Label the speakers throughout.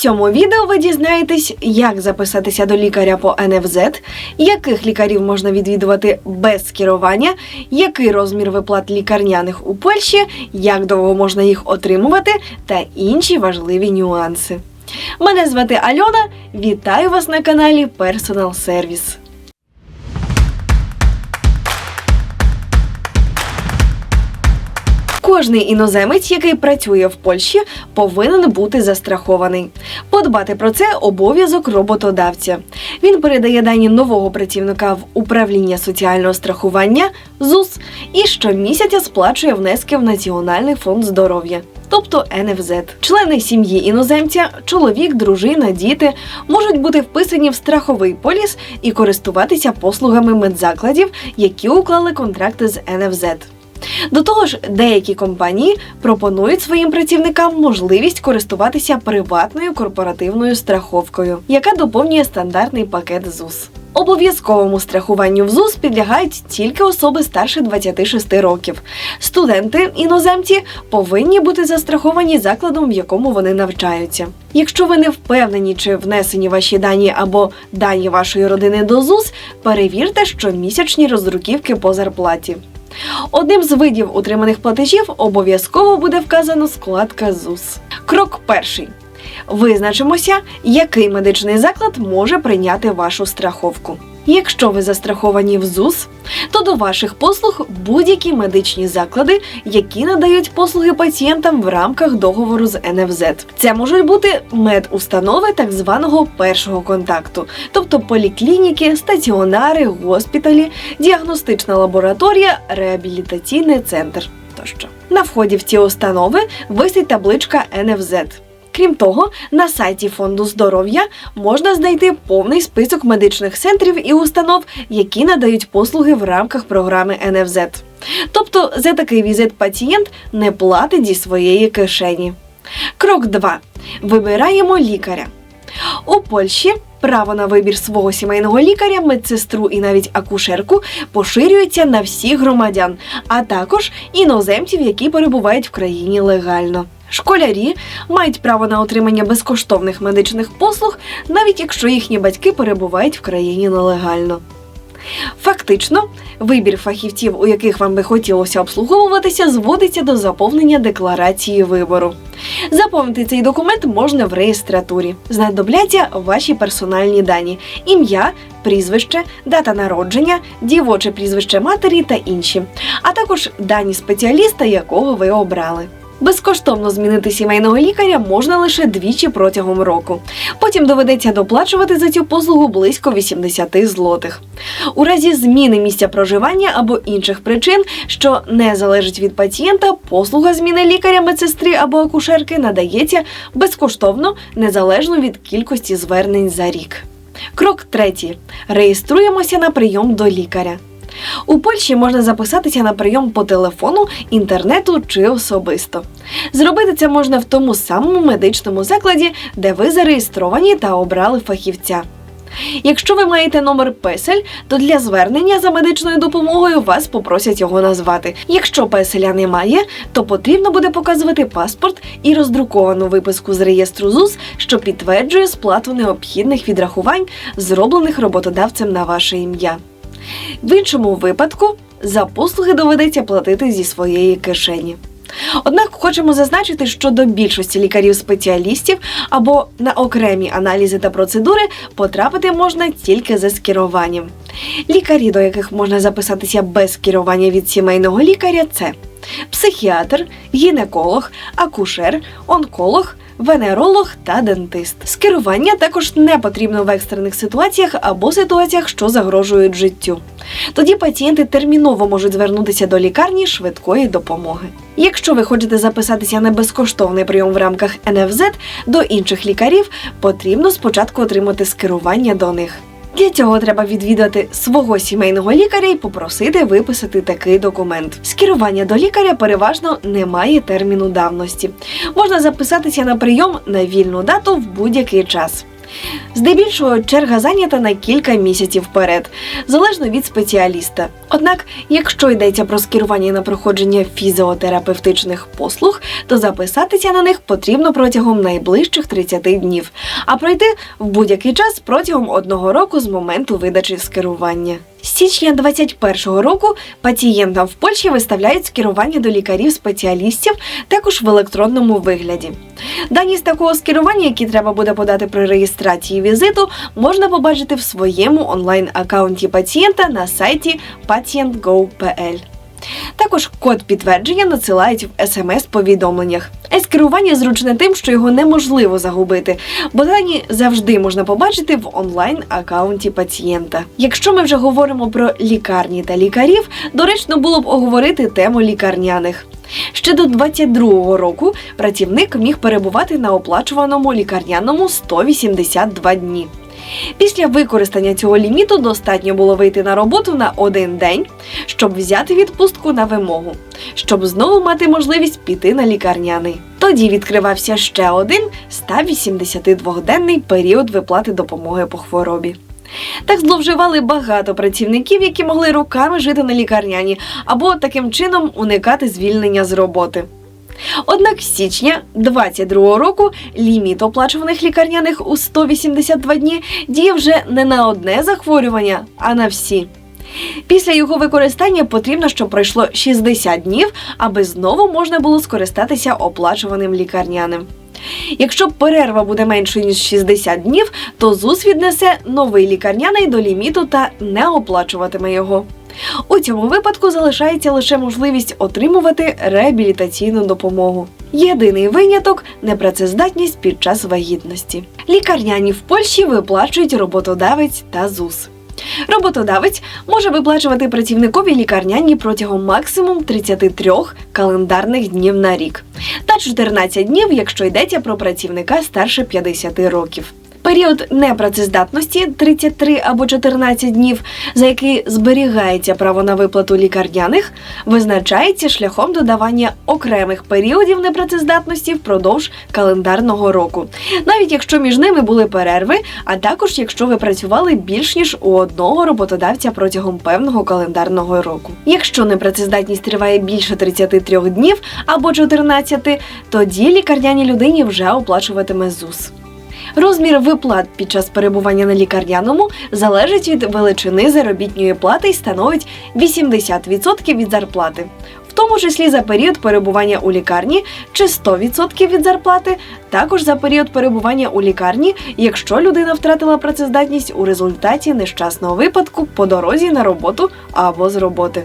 Speaker 1: цьому відео ви дізнаєтесь, як записатися до лікаря по НФЗ, яких лікарів можна відвідувати без скерування, який розмір виплат лікарняних у Польщі, як довго можна їх отримувати та інші важливі нюанси. Мене звати Альона. Вітаю вас на каналі Personal Service. Кожний іноземець, який працює в Польщі, повинен бути застрахований. Подбати про це обов'язок роботодавця. Він передає дані нового працівника в управління соціального страхування ЗУС і щомісяця сплачує внески в Національний фонд здоров'я. Тобто НФЗ. Члени сім'ї іноземця, чоловік, дружина, діти можуть бути вписані в страховий поліс і користуватися послугами медзакладів, які уклали контракти з НФЗ. До того ж, деякі компанії пропонують своїм працівникам можливість користуватися приватною корпоративною страховкою, яка доповнює стандартний пакет ЗУС. Обов'язковому страхуванню в ЗУС підлягають тільки особи старше 26 років. Студенти іноземці повинні бути застраховані закладом, в якому вони навчаються. Якщо ви не впевнені, чи внесені ваші дані або дані вашої родини до ЗУС, перевірте щомісячні роздруківки по зарплаті. Одним з видів утриманих платежів обов'язково буде вказано складка ЗУС. Крок перший. Визначимося, який медичний заклад може прийняти вашу страховку. Якщо ви застраховані в ЗУС, то до ваших послуг будь-які медичні заклади, які надають послуги пацієнтам в рамках договору з НФЗ. Це можуть бути медустанови так званого першого контакту, тобто поліклініки, стаціонари, госпіталі, діагностична лабораторія, реабілітаційний центр тощо. На вході в ці установи висить табличка НФЗ. Крім того, на сайті фонду здоров'я можна знайти повний список медичних центрів і установ, які надають послуги в рамках програми НФЗ. Тобто за такий візит пацієнт не платить зі своєї кишені. Крок 2. Вибираємо лікаря. У Польщі право на вибір свого сімейного лікаря, медсестру і навіть акушерку поширюється на всіх громадян, а також іноземців, які перебувають в країні легально. Школярі мають право на отримання безкоштовних медичних послуг, навіть якщо їхні батьки перебувають в країні нелегально. Фактично, вибір фахівців, у яких вам би хотілося обслуговуватися, зводиться до заповнення декларації вибору. Заповнити цей документ можна в реєстратурі. Знадобляться ваші персональні дані: ім'я, прізвище, дата народження, дівоче прізвище матері та інші, а також дані спеціаліста, якого ви обрали. Безкоштовно змінити сімейного лікаря можна лише двічі протягом року. Потім доведеться доплачувати за цю послугу близько 80 злотих. У разі зміни місця проживання або інших причин, що не залежить від пацієнта, послуга зміни лікаря, медсестри або акушерки надається безкоштовно, незалежно від кількості звернень за рік. Крок третій: реєструємося на прийом до лікаря. У Польщі можна записатися на прийом по телефону, інтернету чи особисто. Зробити це можна в тому самому медичному закладі, де ви зареєстровані та обрали фахівця. Якщо ви маєте номер песель, то для звернення за медичною допомогою вас попросять його назвати. Якщо песеля немає, то потрібно буде показувати паспорт і роздруковану виписку з реєстру ЗУС, що підтверджує сплату необхідних відрахувань, зроблених роботодавцем на ваше ім'я. В іншому випадку за послуги доведеться платити зі своєї кишені. Однак хочемо зазначити, що до більшості лікарів-спеціалістів або на окремі аналізи та процедури потрапити можна тільки за скеруванням. Лікарі, до яких можна записатися без скерування від сімейного лікаря, це психіатр, гінеколог, акушер, онколог, венеролог та дентист. Скерування також не потрібно в екстрених ситуаціях або ситуаціях, що загрожують життю. Тоді пацієнти терміново можуть звернутися до лікарні швидкої допомоги. Якщо ви хочете записатися на безкоштовний прийом в рамках НФЗ до інших лікарів, потрібно спочатку отримати скерування до них. Для цього треба відвідати свого сімейного лікаря і попросити виписати такий документ. Скерування до лікаря переважно не має терміну давності. Можна записатися на прийом на вільну дату в будь-який час. Здебільшого черга зайнята на кілька місяців вперед, залежно від спеціаліста. Однак, якщо йдеться про скерування на проходження фізіотерапевтичних послуг, то записатися на них потрібно протягом найближчих 30 днів, а пройти в будь-який час протягом одного року з моменту видачі скерування. Січня 2021 року пацієнтам в Польщі виставляють скерування до лікарів-спеціалістів також в електронному вигляді. Дані з такого скерування, які треба буде подати при реєстрації візиту, можна побачити в своєму онлайн-аккаунті пацієнта на сайті patient.go.pl. Також код підтвердження надсилають в смс-повідомленнях. Е-скерування зручне тим, що його неможливо загубити, бо дані завжди можна побачити в онлайн-аккаунті пацієнта. Якщо ми вже говоримо про лікарні та лікарів, доречно було б оговорити тему лікарняних. Ще до 22-го року працівник міг перебувати на оплачуваному лікарняному 182 дні. Після використання цього ліміту достатньо було вийти на роботу на один день, щоб взяти відпустку на вимогу, щоб знову мати можливість піти на лікарняний. Тоді відкривався ще один 182-денний період виплати допомоги по хворобі. Так зловживали багато працівників, які могли роками жити на лікарняні або таким чином уникати звільнення з роботи. Однак з січня 2022 року ліміт оплачуваних лікарняних у 182 дні діє вже не на одне захворювання, а на всі. Після його використання потрібно, щоб пройшло 60 днів, аби знову можна було скористатися оплачуваним лікарняним. Якщо перерва буде меншою ніж 60 днів, то ЗУС віднесе новий лікарняний до ліміту та не оплачуватиме його. У цьому випадку залишається лише можливість отримувати реабілітаційну допомогу. Єдиний виняток непрацездатність під час вагітності. Лікарняні в Польщі виплачують роботодавець та ЗУС. Роботодавець може виплачувати працівникові лікарняні протягом максимум 33 календарних днів на рік та 14 днів, якщо йдеться про працівника старше 50 років. Період непрацездатності 33 або 14 днів, за який зберігається право на виплату лікарняних, визначається шляхом додавання окремих періодів непрацездатності впродовж календарного року, навіть якщо між ними були перерви, а також якщо ви працювали більш ніж у одного роботодавця протягом певного календарного року. Якщо непрацездатність триває більше 33 днів або 14, тоді лікарняні людині вже оплачуватиме ЗУС. Розмір виплат під час перебування на лікарняному залежить від величини заробітної плати і становить 80% від зарплати, в тому числі за період перебування у лікарні чи 100% від зарплати, також за період перебування у лікарні, якщо людина втратила працездатність у результаті нещасного випадку по дорозі на роботу або з роботи.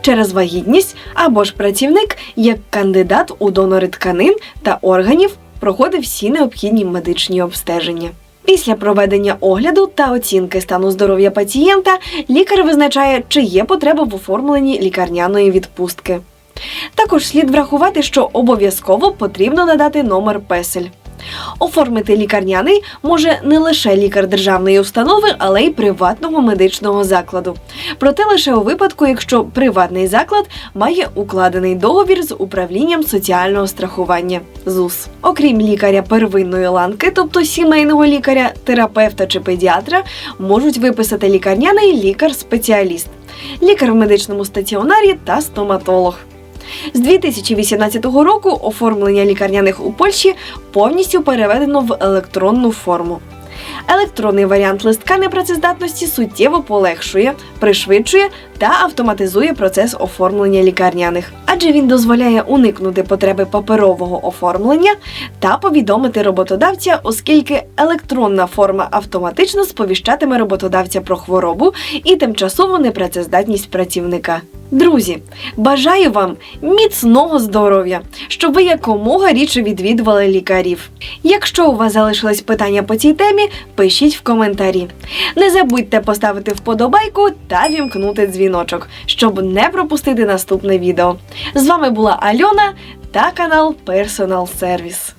Speaker 1: Через вагітність або ж працівник як кандидат у донори тканин та органів проходив всі необхідні медичні обстеження. Після проведення огляду та оцінки стану здоров'я пацієнта лікар визначає, чи є потреба в оформленні лікарняної відпустки. Також слід врахувати, що обов'язково потрібно надати номер песель. Оформити лікарняний може не лише лікар державної установи, але й приватного медичного закладу. Проте лише у випадку, якщо приватний заклад має укладений договір з управлінням соціального страхування ЗУС. Окрім лікаря первинної ланки, тобто сімейного лікаря, терапевта чи педіатра, можуть виписати лікарняний лікар-спеціаліст, лікар в медичному стаціонарі та стоматолог. З 2018 року оформлення лікарняних у Польщі повністю переведено в електронну форму. Електронний варіант листка непрацездатності суттєво полегшує, пришвидшує та автоматизує процес оформлення лікарняних, адже він дозволяє уникнути потреби паперового оформлення та повідомити роботодавця, оскільки електронна форма автоматично сповіщатиме роботодавця про хворобу і тимчасову непрацездатність працівника. Друзі, бажаю вам міцного здоров'я, щоб ви якомога рідше відвідували лікарів. Якщо у вас залишились питання по цій темі, пишіть в коментарі. Не забудьте поставити вподобайку та вімкнути дзвіночок, щоб не пропустити наступне відео. З вами була Альона та канал Personal Service.